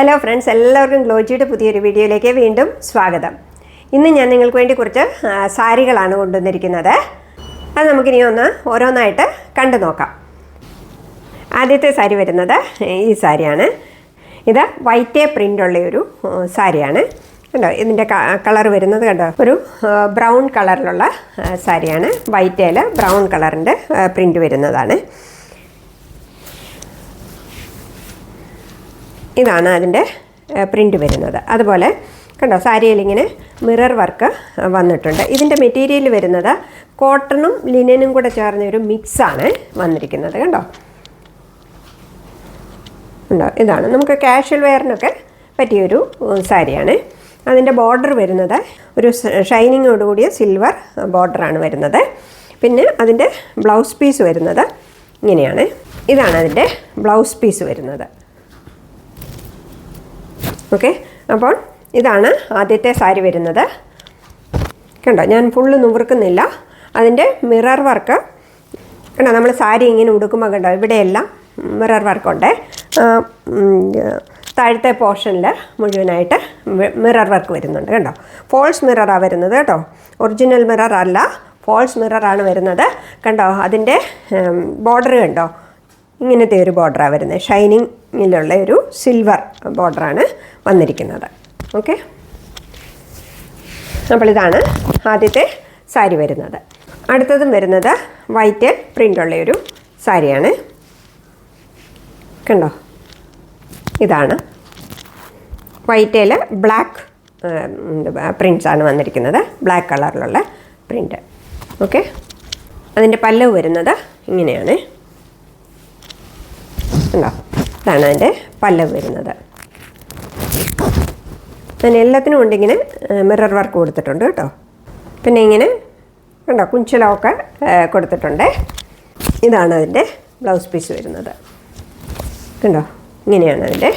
Hello friends എല്ലാവർക്കും ഗ്ലോജിയുടെ പുതിയൊരു വീഡിയോയിലേക്ക് വീണ്ടും സ്വാഗതം. ഇന്ന് ഞാൻ നിങ്ങൾക്ക് വേണ്ടി കുറച്ച് സാരികളാണ് കൊണ്ടുവന്നിരിക്കുന്നത്. അത് നമുക്കിനി ഒന്ന് ഓരോന്നായിട്ട് കണ്ടു നോക്കാം. ആദ്യത്തെ സാരി വരുന്നത് ഈ സാരിയാണ്. ഇത് വൈറ്റ് പ്രിന്റുള്ള ഒരു സാരിയാണ്. കണ്ടോ ഇതിന്റെ കളർ വരുന്നത് കണ്ടോ? ഒരു ബ്രൗൺ കളറിലുള്ള സാരിയാണ്. വൈറ്റേൽ ബ്രൗൺ കളറിന്റെ പ്രിന്റ് വരുന്നതാണ്. ഇതാണ് അതിന്റെ പ്രിന്റ് വരുന്നത്. അതുപോലെ കണ്ടോ സാരിയിൽ ഇങ്ങനെ മിറർ വർക്ക് വന്നിട്ടുണ്ട്. ഇതിന്റെ മെറ്റീരിയൽ വരുന്നത് കോട്ടണും ലിനനും കൂടെ ചേർന്ന ഒരു മിക്സാണ് വന്നിരിക്കുന്നത്. കണ്ടോ? ഉണ്ടോ ഇതാണ്. നമുക്ക് കാഷ്വൽ വെയറിനൊക്കെ പറ്റിയൊരു സാരിയാണ്. അതിന്റെ ബോർഡർ വരുന്നത് ഒരു ഷൈനിങ്ങോട് കൂടിയ സിൽവർ ബോർഡറാണ് വരുന്നത്. പിന്നെ അതിന്റെ ബ്ലൗസ് പീസ് വരുന്നത് ഇങ്ങനെയാണ്. ഇതാണ് അതിന്റെ ബ്ലൗസ് പീസ് വരുന്നത്. ഓക്കെ അപ്പോൾ ഇതാണ് ആദ്യത്തെ സാരി വരുന്നത്. കണ്ടോ ഞാൻ ഫുള്ള് നുറുക്കുന്നില്ല അതിന്റെ മിറർ വർക്ക് കണ്ടോ നമ്മൾ സാരി ഇങ്ങനെ ഉടുക്കുമ്പോൾ കണ്ടോ ഇവിടെയെല്ലാം മിറർ വർക്കുണ്ട്. താഴത്തെ പോർഷനിൽ മുഴുവനായിട്ട് മിറർ വർക്ക് വരുന്നുണ്ട് കണ്ടോ. ഫോൾസ് മിററാണ് വരുന്നത് കേട്ടോ. ഒറിജിനൽ മിറർ അല്ല ഫോൾസ് മിററാണ് വരുന്നത്. കണ്ടോ അതിന്റെ ബോർഡർ കണ്ടോ. ഇങ്ങനത്തെ ഒരു ബോർഡറാണ് വരുന്നത്. ഷൈനിങ്ങിലുള്ള ഒരു സിൽവർ ബോർഡറാണ് വന്നിരിക്കുന്നത്. ഓക്കെ അപ്പോൾ ഇതാണ് ആദ്യത്തെ സാരി വരുന്നത്. അടുത്തതും വരുന്നത് വൈറ്റ് പ്രിന്റുള്ള ഒരു സാരിയാണ്. കണ്ടോ? ഇതാണ്. വൈറ്റേൽ ബ്ലാക്ക് പ്രിൻസാണ് വന്നിരിക്കുന്നത്. ബ്ലാക്ക് കളറിലുള്ള പ്രിന്റ് ഓക്കെ അതിന്റെ പല്ലവ് വരുന്നത് ഇങ്ങനെയാണ്. ഉണ്ടോ ഇതാണ് അതിന്റെ പല്ലവ് വരുന്നത്. അതിന് എല്ലാത്തിനും കൊണ്ട് ഇങ്ങനെ മിറർ വർക്ക് കൊടുത്തിട്ടുണ്ട് കേട്ടോ. പിന്നെ ഇങ്ങനെ കണ്ടോ കുഞ്ചലമൊക്കെ കൊടുത്തിട്ടുണ്ട്. ഇതാണ് അതിന്റെ ബ്ലൗസ് പീസ് വരുന്നത്. കണ്ടോ ഇങ്ങനെയാണ് അതിന്റെ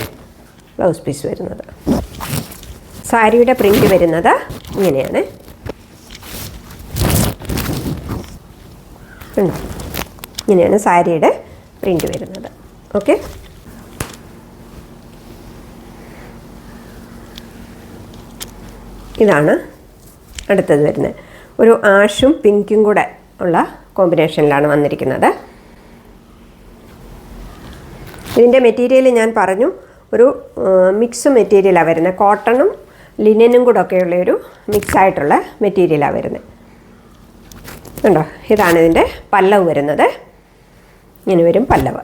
ബ്ലൗസ് പീസ് വരുന്നത്. സാരിയുടെ പ്രിന്റ് വരുന്നത് ഇങ്ങനെയാണ്. കണ്ടോ ഇങ്ങനെയാണ് സാരിയുടെ പ്രിന്റ് വരുന്നത്. ഓക്കെ ഇതാണ് അടുത്തത് വരുന്നത്. ഒരു ആഷും പിങ്കും കൂടെ ഉള്ള കോമ്പിനേഷനിലാണ് വന്നിരിക്കുന്നത്. ഇതിന്റെ മെറ്റീരിയൽ ഞാൻ പറഞ്ഞു. ഒരു മിക്സ് മെറ്റീരിയലാണ് വരുന്നത്. കോട്ടണും ലിനനും കൂടെ ഒക്കെയുള്ള ഒരു മിക്സ് ആയിട്ടുള്ള മെറ്റീരിയലാണ് വരുന്നത്. കണ്ടോ? ഇതാണ് ഇതിന്റെ പല്ലവ് വരുന്നത്. ഇങ്ങനെ വരും പല്ലവ്.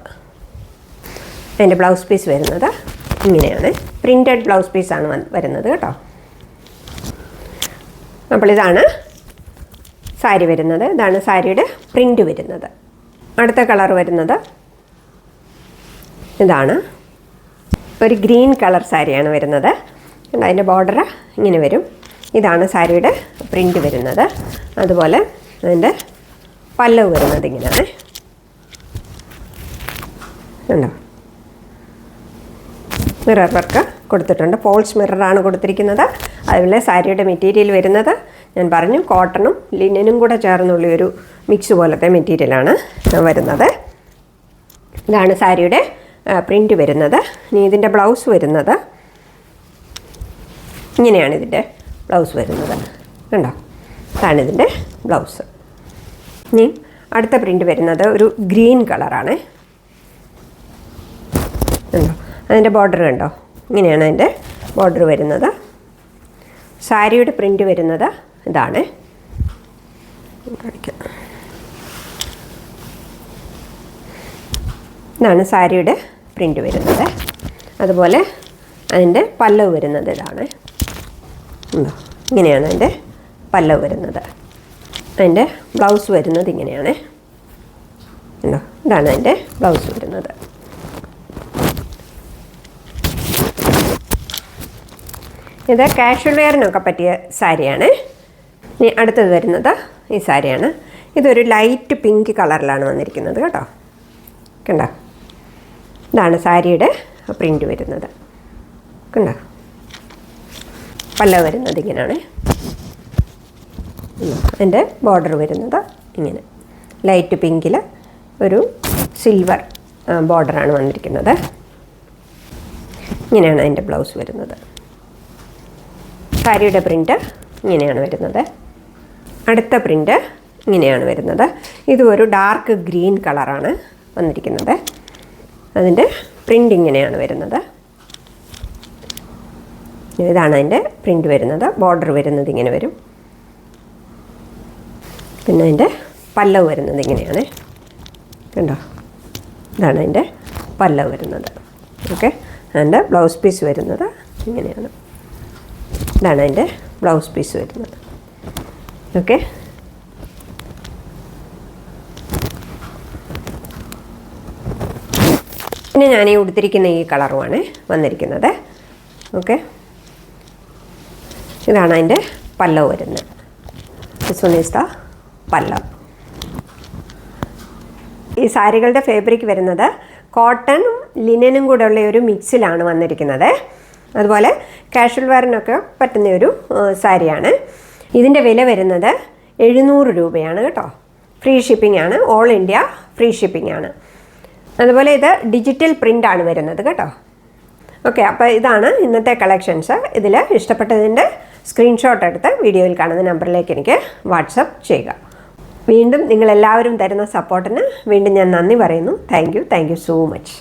അതിന്റെ ബ്ലൗസ് പീസ് വരുന്നത് ഇങ്ങനെയാണ്. പ്രിന്റഡ് ബ്ലൗസ് പീസാണ് വരുന്നത് കേട്ടോ. അപ്പോൾ ഇതാണ് സാരി വരുന്നത്. ഇതാണ് സാരിയുടെ പ്രിന്റ് വരുന്നത്. അടുത്ത കളർ വരുന്നത് ഇതാണ്. ഒരു ഗ്രീൻ കളർ സാരിയാണ് വരുന്നത്. അതിന്റെ ബോർഡർ ഇങ്ങനെ വരും. ഇതാണ് സാരിയുടെ പ്രിന്റ് വരുന്നത്. അതുപോലെ അതിന്റെ പല്ലവ് വരുന്നത് ഇങ്ങനെയാണ്. ഉണ്ടോ മിറർ വർക്ക് കൊടുത്തിട്ടുണ്ട്. ഫോൾസ് മിററാണ് കൊടുത്തിരിക്കുന്നത്. അതുപോലെ സാരിയുടെ മെറ്റീരിയൽ വരുന്നത്. ഞാൻ പറഞ്ഞു കോട്ടണും ലിനനും കൂടെ ചേർന്നുള്ള ഒരു മിക്സ് പോലത്തെ മെറ്റീരിയലാണ് വരുന്നത്. ഇതാണ് സാരിയുടെ പ്രിന്റ് വരുന്നത്. ഇനി ഇതിന്റെ ബ്ലൗസ് വരുന്നത്. ഇങ്ങനെയാണ് ഇതിന്റെ ബ്ലൗസ് വരുന്നത്. കണ്ടോ? ഇതാണ് ഇതിന്റെ ബ്ലൗസ് ഇനി അടുത്ത പ്രിന്റ് വരുന്നത് ഒരു ഗ്രീൻ കളറാണ് കണ്ടോ? അതിന്റെ ബോർഡർ കണ്ടോ? ഇങ്ങനെയാണ് അതിന്റെ ബോർഡർ വരുന്നത്. സാരിയുടെ പ്രിന്റ് വരുന്നത് ഇതാണ്. ഇതാണ് സാരിയുടെ പ്രിന്റ് വരുന്നത്. അതുപോലെ അതിന്റെ പല്ലവ് വരുന്നത് ഇതാണ്. ഇങ്ങനെയാണ് അതിന്റെ പല്ലവ് വരുന്നത്. അതിന്റെ ബ്ലൗസ് വരുന്നത് ഇങ്ങനെയാണ്. ഇതാണ് അതിന്റെ ബ്ലൗസ് വരുന്നത്. ഇത് കാഷ്വൽ വെയറിനൊക്കെ പറ്റിയ സാരിയാണ്. ഇനി അടുത്തത് വരുന്നത് ഈ സാരിയാണ്. ഇതൊരു ലൈറ്റ് പിങ്ക് കളറിലാണ് വന്നിരിക്കുന്നത് കേട്ടോ. കണ്ടോ? ഇതാണ് സാരിയുടെ പ്രിന്റ് വരുന്നത്. കണ്ടോ? പല്ല വരുന്നത് ഇങ്ങനെയാണ്. അതിന്റെ ബോർഡർ വരുന്നത് ഇങ്ങനെ. ലൈറ്റ് പിങ്കിൽ ഒരു സിൽവർ ബോർഡറാണ് വന്നിരിക്കുന്നത്. ഇങ്ങനെയാണ് അതിന്റെ ബ്ലൗസ് വരുന്നത്. സാരിയുടെ പ്രിന്റ് ഇങ്ങനെയാണ് വരുന്നത്. അടുത്ത പ്രിന്റ് ഇങ്ങനെയാണ് വരുന്നത്. ഇതും ഒരു ഡാർക്ക് ഗ്രീൻ കളറാണ് വന്നിരിക്കുന്നത്. അതിന്റെ പ്രിന്റ് ഇങ്ങനെയാണ് വരുന്നത്. ഇതാണ് അതിന്റെ പ്രിന്റ് വരുന്നത്. ബോർഡർ വരുന്നത് ഇങ്ങനെ വരും. പിന്നെ അതിന്റെ പല്ലവ് വരുന്നത് ഇങ്ങനെയാണ്. കണ്ടോ? ഇതാണ് അതിന്റെ പല്ലവ് വരുന്നത്. ഓക്കെ അതിന്റെ ബ്ലൗസ് പീസ് വരുന്നത് ഇങ്ങനെയാണ്. ഇതാണ് അതിന്റെ ബ്ലൗസ് പീസ് വരുന്നത്. ഓക്കെ? പിന്നെ ഞാൻ ഈ ഉടുത്തിരിക്കുന്ന ഈ കളറുമാണ് വന്നിരിക്കുന്നത്. ഓക്കെ? ഇതാണ് അതിന്റെ പല്ലവ് വരുന്നത്. ദിസ് പല്ലവ്. ഈ സാരികളുടെ ഫാബ്രിക് വരുന്നത് കോട്ടണും ലിനനും കൂടെ ഉള്ള ഒരു മിക്സിലാണ് വന്നിരിക്കുന്നത്. അതുപോലെ കാഷ്വൽ വെയറിനൊക്കെ പറ്റുന്ന ഒരു സാരിയാണ്. ഇതിന്റെ വില വരുന്നത് എഴുന്നൂറ് രൂപയാണ് കേട്ടോ. ഫ്രീ ഷിപ്പിംഗ് ആണ്. ഓൾ ഇന്ത്യ ഫ്രീ ഷിപ്പിംഗ് ആണ്. അതുപോലെ ഇത് ഡിജിറ്റൽ പ്രിന്റ് ആണ് വരുന്നത് കേട്ടോ. ഓക്കെ അപ്പോൾ ഇതാണ് ഇന്നത്തെ കളക്ഷൻസ് ഇതിൽ ഇഷ്ടപ്പെട്ടതിന്റെ സ്ക്രീൻഷോട്ട് എടുത്ത് വീഡിയോയിൽ കാണുന്ന നമ്പറിലേക്ക് എനിക്ക് വാട്സപ്പ് ചെയ്യുക. വീണ്ടും നിങ്ങളെല്ലാവരും തരുന്ന സപ്പോർട്ടിന് വീണ്ടും ഞാൻ നന്ദി പറയുന്നു. Thank you thank you so much